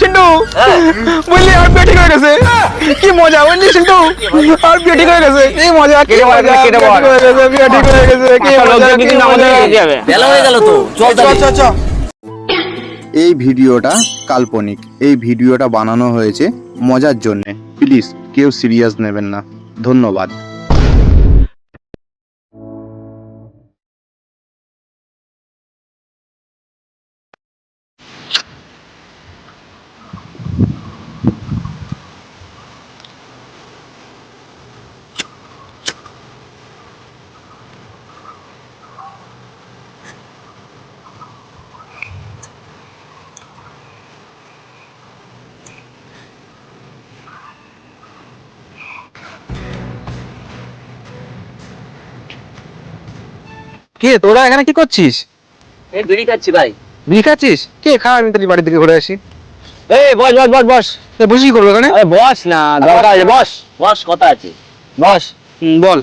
চিন্টু বললি আর বিয়ে ঠিক হয়ে গেছে। কি মজা বললি চিন্টু আর বিয়ে ঠিক হয়ে গেছে। কি মজা কি কেটে বল, মজা বিয়ে ঠিক হয়ে গেছে বিয়ে ঠিক হয়ে গেছে কি মজা কি মজা। বেলা হয়ে গেল তো চল চ চ চ। এই ভিডিওটা কাল্পনিক। এই ভিডিওটা বানানো হয়েছে মজার জন্যে। প্লিজ কেউ সিরিয়াস নেবেন না। ধন্যবাদ। কে তোরা এখানে কি করছিস? এই বিড়ি খাচ্ছি ভাই। বিড়ি খাচ্ছিস? কে খা আমি তাহলে বাড়ির দিকে ঘুরে আসি। এই বস বস বস বস। বসি করব এখানে? আরে বস না দরকার আছে বস। বস কথা আছে। বস। হুম, বল।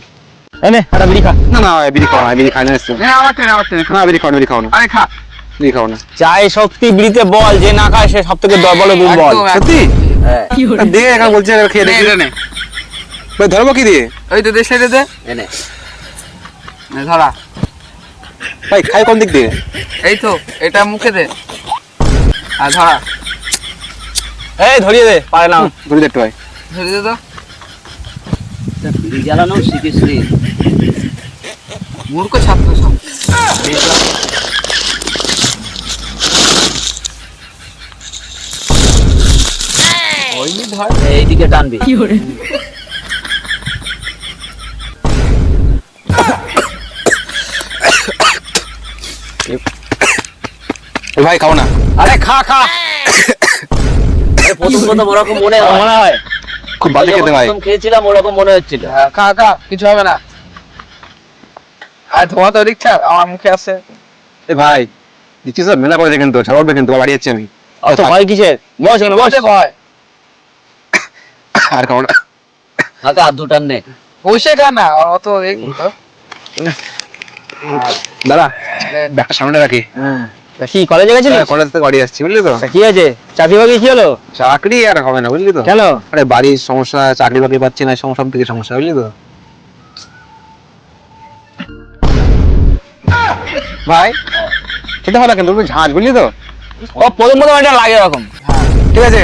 এনে একটা বিড়ি খা। না না বিড়ি খাও না বিড়ি খাই না আমার আমার না বিড়ি খাও না বিড়ি খাও না। আরে খা। বিড়ি খাও না। চাই শক্তি বিড়িতে বল যে না খায় সে সব থেকে বলে দুর্বল। সত্যি? হ্যাঁ। এখানে বলছি খেয়ে দেখি। ভাই ধরবো কি দিয়ে? ওই তো দেশ সাইডে দে। এনে ধরা। ভাই খাই কোন দিক দিয়ে? এই তো এটা মুখে দে। আর ধরা এই ধরিয়ে দে পারে না। ধরে দেখতে ভাই। ধরে দে তো। বিড়ি জ্বালানো শিখিস রে মূর্খ ছাত্র সব ওইনি ধর এইদিকে টানবি। এ ভাই খাও না। আরে খা খা। আরে প্রথম প্রথম ওরকম মনে হয়। মনে হয়। খুব বাজে খেতে ভাই। প্রথম খেয়েছিলাম ওরকম মনে হচ্ছিল। হ্যাঁ, খা খা কিছু হবে না। আর ধোয়া তো ছাড় আমার মুখে আছে। এ ভাই দিচ্ছিস মেলা করে দেখেন তো ছাড় উঠবে কিন্তু বাড়ি যাচ্ছি আমি। অত ভয় কিসের? বস এখানে বসে। ভয়। আর খাও না। হাতে হাত দুটান নে। বসে খা না অত দাদা ব্যাগটা সামনে রাখি। তা কি কলেজে গেছিলি কলেজ থেকে বাড়ি আসছি বুঝলি তো? কি আছে? চাকরি বাকরি কি হলো? চাকরি আর হবে না বুঝলি তো? কেন? আরে বাড়ির সমস্যা চাকরি বাকরি পাচ্ছি না সমস্যা থেকে সমস্যা বুঝলি তো? ভাই খেতে হবে কিন্তু তুমি ঝাঁঝ বুঝলি তো? ও প্রথম প্রথম এটা লাগে এরকম। ঠিক আছে?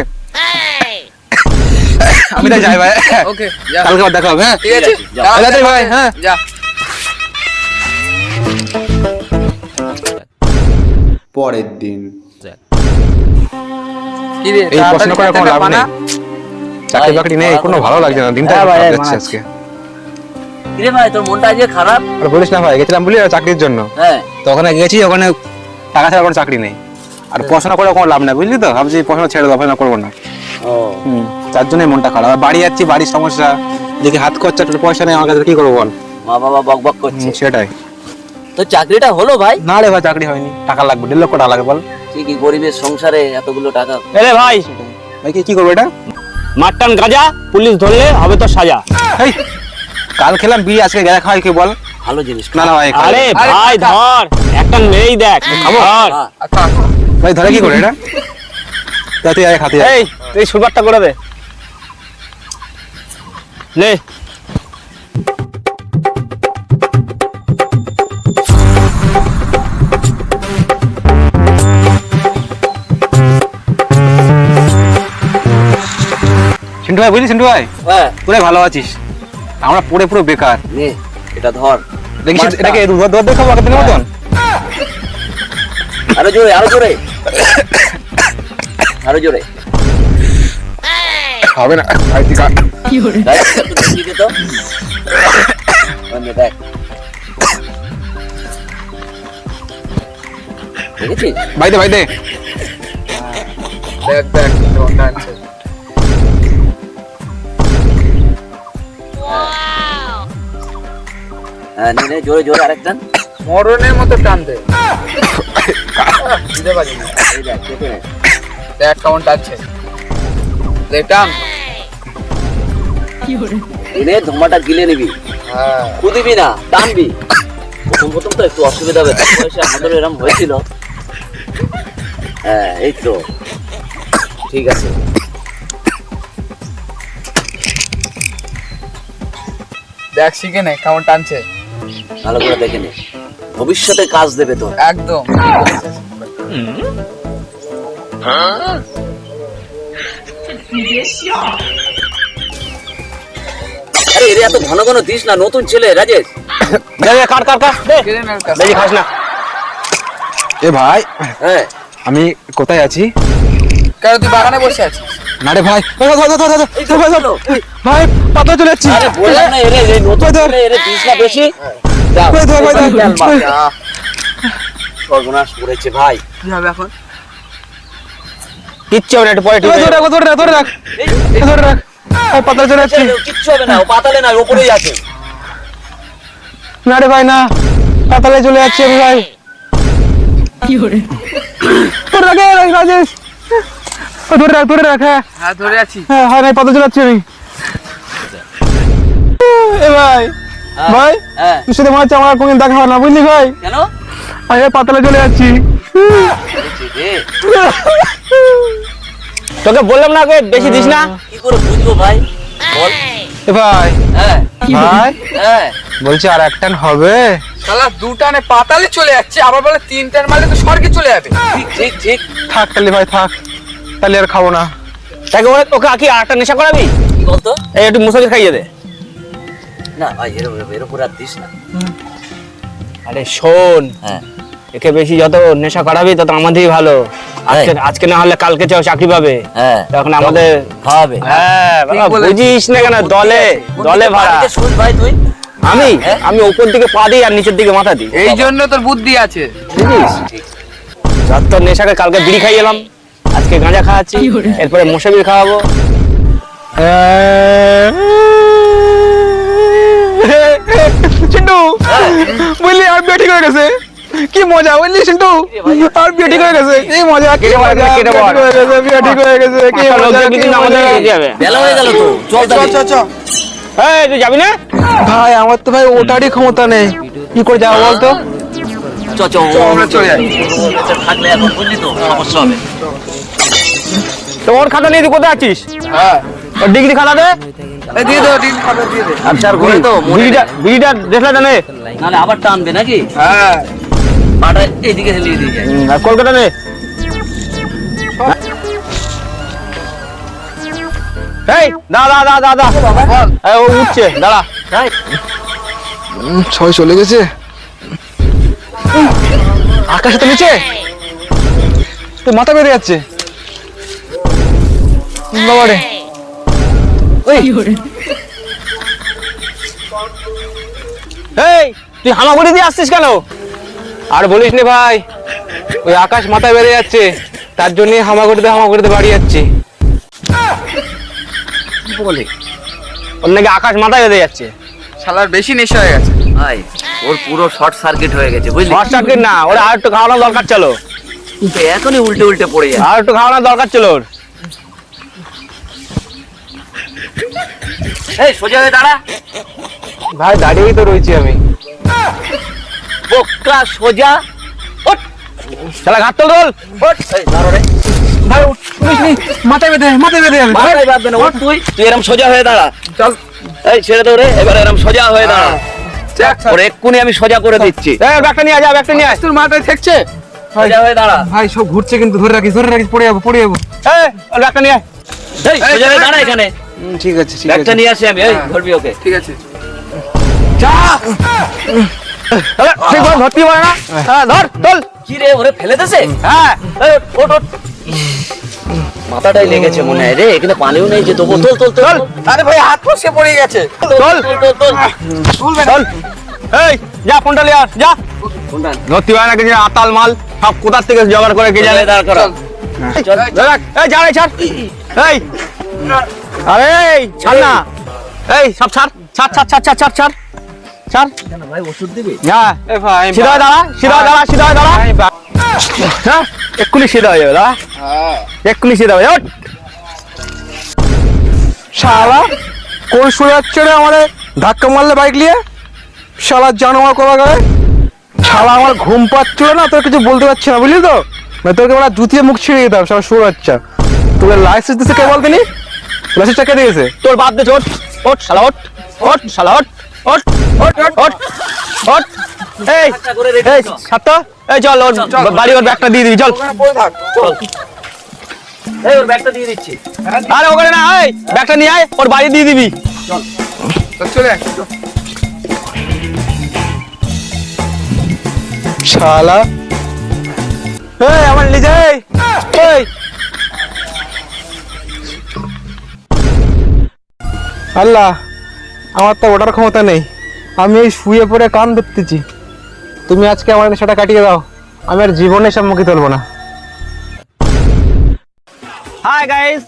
আমি তাই যাই ভাই। ওকে যা। কালকে দেখা হবে হ্যাঁ? ঠিক আছে। যা, ভাই, হ্যাঁ। যা। পরের দিন। এই প্রশ্ন করে কোনো লাভ নেই। চাকরি বাকরি নেই কোনো ভালো লাগছে না। দিনটা হ্যাঁ খারাপ যাচ্ছে আজকে। কিরে ভাই তোর মনটা আজকে খারাপ? আর বলিস না ভাই গেছিলাম বলি চাকরির জন্য? হ্যাঁ। তো ওখানে গেছি ওখানে টাকা ছাড়া কোনো চাকরি নেই। আর পড়াশোনা করে কোনো লাভ নাই বুঝলি তো? ভাবছি পড়াশোনা ছেড়ে দেবো পড়াশোনা করব না। ও। তার জন্যই মনটা খারাপ। আর বাড়ি যাচ্ছি বাড়ির সমস্যা। দেখি হাত খরচা পয়সা নেই আমার কাছে কি করব বল? মা বাবা বক বক করছে। সেটাই। তো চাকরিটা হলো ভাই? না রে ভাই চাকরি হয়নি। টাকা লাগবে দেড় লক্ষ টাকা লাগবে বল। ঠিকই গরিবের সংসারে এতগুলো টাকা? এরে ভাই ভাই কি কি করব এটা? মাট্টান গাজা পুলিশ ধরলে হবে তো সাজা। এই, কাল খেলাম বিয়ে আজকে গেলা খাওয়াই কে বল? ভালো জিনিস। না না ভাই আরে ভাই ধর একটা মেরেই দেখ ধর আচ্ছা ভাই ধরে কি করে এটা? তা তুই আগে খাতে এই তুই সুরবারটা করে দে। লে সিন্টু ভাই বুঝলি সিন্টু ভাই হ্যাঁ। পুরাই ভালো আছিস? আমরা পড়ে পুরো বেকার। নে এটা ধর। দেখিস। এটাকে দেখাবো আগের দিনের মতন। আরও জোরে আরও জোরে। আরও জোরে। হবে না। ভাই তুই তো। ওই নে, দেখ। দেখেছিস? ভাই দে ভাই দে। দেখ দেখ। কোনটা আছে হ্যাঁ নে নে জোরে জোরে আরেকটা মরণের মতো টান দে। বুঝতে পারি না। এই দেখ চেপে নে। দেখ কেমন টানছে। দেখ টান। এনে ধোমাটা গিলে নিবি। হ্যাঁ। কুদিবি না টানবি। প্রথম প্রথম তো একটু অসুবিধা হবে বয়সে আমাদের এরকম হয়েছিল। হ্যাঁ এই তো। ঠিক আছে। দেখ শিখে নে কেমন টানছে। ভালো করে দেখে নে। ভবিষ্যতে কাজ দেবে তো একদম। আরে এর এত ঘন ঘন দিস না নতুন ছেলে রাজেশ। কাট কাট কাট। বেশি খাস না। এ ভাই হ্যাঁ। আমি কোথায় আছি? কেন তুই বাগানে বসে আছিস? ভাই। ভাই ভাই। ধরে রাখ। চলে যাচ্ছে। না পাতালে না আছে। না রে ভাই না। পাতালে চলে যাচ্ছে ভাই। কি রাজেশ। ধরে রাখ ধরে রাখ হ্যাঁ। হ্যাঁ ধরে আছি। হ্যাঁ হ্যাঁ ভাই আমি। এ ভাই হ্যাঁ। ভাই হ্যাঁ। তুই সাথে মনে হচ্ছে আমার কোনদিন দেখা হবে না বুঝলি ভাই? কেন? আমি পাতালে চলে যাচ্ছি। তোকে বললাম না ওকে বেশি দিস না। কি করে বুঝব ভাই? বল। এ ভাই হ্যাঁ। ভাই। হ্যাঁ। বলছি আর এক টান হবে। শালা দু টানে পাতালে চলে যাচ্ছে আবার বলে তিন টান মারলে তো স্বর্গে চলে যাবে। ঠিক ঠিক ঠিক। থাক তাহলে ভাই থাক। তাহলে আর খাব না। তাকে ওকে ওকে কি আরেকটা নেশা করাবি? বলতো? এই একটু মুসাফির খাইয়ে দে। না ভাই এর উপরে- এর উপরে আর দিস না। আরে শোন হ্যাঁ। একে বেশি যত নেশা করাবি তত আমাদেরই ভালো। আজকে আজকে না হলে কালকে চাও চাকরি পাবে। হ্যাঁ। তখন আমাদের খাওয়াবে। হ্যাঁ বাবা, বুঝিস না কেন দলে দলে ভাড়া। শুন ভাই তুই। আমি হ্যাঁ? আমি উপর দিকে পা দিই আর নিচের দিকে মাথা দিই। এই জন্য তোর বুদ্ধি আছে। বুঝিস? যত নেশাকে কালকে বিড়ি খাইয়ে এলাম। আজকে গাঁজা খাওয়াচ্ছি এরপরে মশাবির খাওয়াবো। চিন্টু বুঝলি আর বিয়ে ঠিক হয়ে গেছে? কি মজা বুঝলি চিন্টু আর বিয়ে ঠিক হয়ে গেছে? কি মজা কি কেটে বল, মজা বিয়ে ঠিক হয়ে গেছে বিয়ে ঠিক হয়ে গেছে কি মজা মজা। যেতে হবে বেলা হয়ে গেল তো চল তাহলে। চ চ। এই তুই যাবি না? ভাই আমার তো ভাই ওটারই ক্ষমতা নেই। কি করে যাব বলতো? চ চ আমরা চলে যাই। থাকলে এখন বুঝলি তো সমস্যা হবে। তো ওর খাতা নিয়ে তুই কোথায় আছিস? হ্যাঁ। ওর ডিগ্রি খাতা দে। দিয়ে দে দিয়ে দে। আচ্ছা করে তো বিড়িটা বিড়িটা দেখলে জানে। নাহলে আবার টানবে নাকি? হ্যাঁ। পাটা এইদিকে হেলিয়ে দিয়ে যায়। কলকাতা নে। এই দাদা দাদা দাদা বল এই ও উঠছে দাঁড়া। ছয় চলে গেছে। আকাশে তো নিচে। তো মাথা বেড়ে যাচ্ছে। বাবারে। এই। তুই হামাগুড়ি দিয়ে আসছিস কেন? আর বলিস নে ভাই ওই আকাশ মাথা বেড়ে যাচ্ছে তার জন্য হামাগুড়িতে হামাগুড়িতে বাড়ি যাচ্ছে। বলে? ওর নাকি আকাশ মাথায় বেঁধে যাচ্ছে। শালার বেশি নেশা হয়ে গেছে। ভাই ওর পুরো শর্ট সার্কিট হয়ে গেছে বুঝলি? শর্ট সার্কিট না ওরা আর একটু খাওয়ানোর দরকার ছিল। এখনই উল্টে উল্টে পড়ে যায় আর একটু খাওয়ানোর দরকার ছিল ওর। এই সোজা হয়ে দাঁড়া। ভাই দাঁড়িয়েই তো রয়েছি আমি। বোকরা সোজা। ওঠ। শালা ঘাট তোল ওঠ। এই দাঁড়া রে। ভাই শুনিস নি মাথা বেঁধে মাথা বেঁধে যাবে মাথায় বাঁধবে না ওঠ তুই। তুই এরম সোজা হয়ে দাঁড়া। চল। এই ছেড়ে দৌড়ে এবার এরম সোজা হয়ে দাঁড়া। ওর এক্ষুনি আমি সোজা করে দিচ্ছি। এই ব্যাগটা নিয়ে যা ব্যাগটা নিয়ে আয়। তোর মাথায় ঠেকছে? সোজা হয়ে দাঁড়া। ভাই সব ঘুরছে কিন্তু ধরে রাখিস ধরে রাখিস পড়ে যাব পড়ে যাব। এই ওর ব্যাগটা নিয়ে আয়। এই সোজা হয়ে দাঁড়া এখানে। ঠিক আছে ঠিক ব্যাগটা নিয়ে আসি আমি এই ধরবি ওকে। ঠিক আছে। ঠিক ধরতে না? হ্যাঁ ধর কি রে ওরে ফেলে দেছে হ্যাঁ মাথাটাই লেগেছে মনে হয় রে এখানে পানিও নেই যে তবু তোল তোল তোল। আরে ভাই হাত ফসকে পড়ে গেছে। তোল। তোল তোল তোল এই যা ফোনটা নিয়ে আস যা। কোনটা ধরতে পারে না আতাল মাল সব কোথার থেকে জোগাড় করে কে জানে। দাঁড় করা। চল। এই যা রে ছাড় এই। আরে এই ছাড় না। এই সব ছাড়। ছাড় ছাড় ছাড় ছাড় ছাড় ছাড়। ছাড়। ভাই ওষুধ দিবি? হ্যাঁ এ ভাই সিধা হয়ে দাঁড়া সিধা দাঁড়া সিধা দাঁড়া। ভাই, ভাই, হ্যাঁ এক্ষুনি সিধা হয়ে যাবে দাঁড়া। হ্যাঁ এক্ষুনি সিধা হয়ে যাবে শালা কোন শুয়ে যাচ্ছে রে আমাদের ধাক্কা মারলে বাইক নিয়ে? শালা জানোয়ার করা করে শালা আমার ঘুম পাচ্ছিল না তোর কিছু বলতে পারছি না বুঝলি তো? মানে তোকে ওরা জুতিয়ে মুখ ছিঁড়ে দিতাম সব শুরু বাচ্চা তোকে লাইসেন্স দিতে কে বলতিনি লাইসেন্সটা কে দিয়েছে। তোর বাপ দে ওঠ ওঠ শালা ওঠ। ওঠ শালা ওঠ। ওঠ ওঠ ওঠ। ওঠ। এই এই ছাত্র এই চল ওর বাড়ি ওর ব্যাগটা দিয়ে দিবি চল। এই ওর ব্যাগটা দিয়ে দিচ্ছি। আরে ওখানে না এই ব্যাগটা নিয়ে আয় ওর বাড়ি দিয়ে দিবি। তো চলে শালা। এই আমার নিজে এই। আল্লাহ আমার তো ওটার ক্ষমতা নেই। আমি এই শুয়ে পড়ে কান ধরতেছি। তুমি আজকে আমার নেশাটা কাটিয়ে দাও। আমি আর জীবনে সব মুখে তুলবো না। হাই গাইস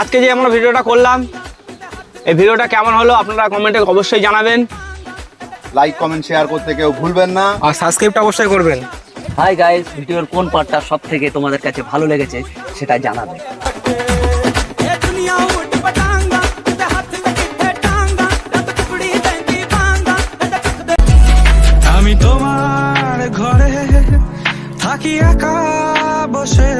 আজকে যে আমরা ভিডিওটা করলাম এই ভিডিওটা কেমন হলো আপনারা কমেন্টে অবশ্যই জানাবেন। লাইক কমেন্ট শেয়ার করতে কেউ ভুলবেন না। আর সাবস্ক্রাইবটা অবশ্যই করবেন। হাই গাইস ভিডিওর কোন পার্টটা সব থেকে তোমাদের কাছে ভালো লেগেছে সেটা জানাবে নাকি একা বসে।